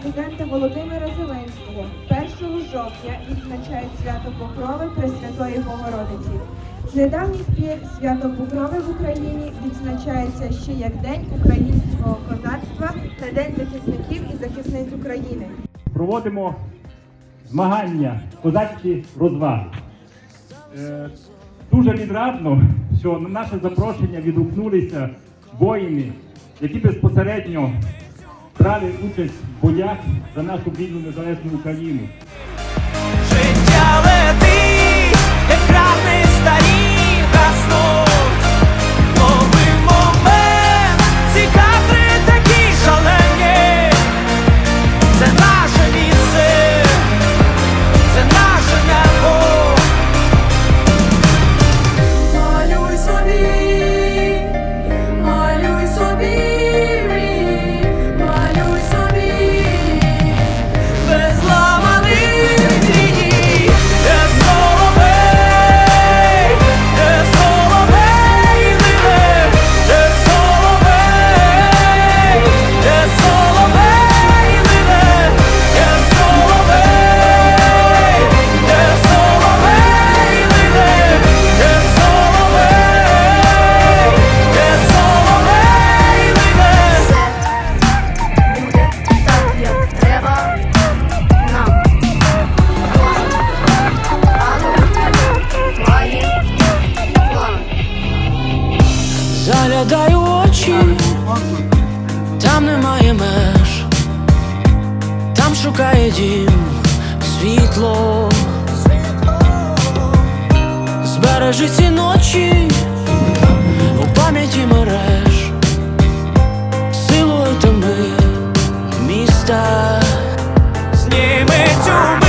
президента Володимира Зеленського 1 жовтня відзначають свято Покрови Пресвятої Богородиці. З недавніх пір свято Покрови в Україні відзначається ще як День українського козацтва та День захисників і захисниць України. Проводимо змагання, козацькі розваги. Е, дуже відрадно, що на наше запрошення відгукнулися воїни, які безпосередньо брали участь в боях за нашу вільну незалежну Україну. Заглядаю очі, там немає меж, там шукає дім. Світло, збережи ці ночі. У пам'яті мереж, ми міста, зніми цю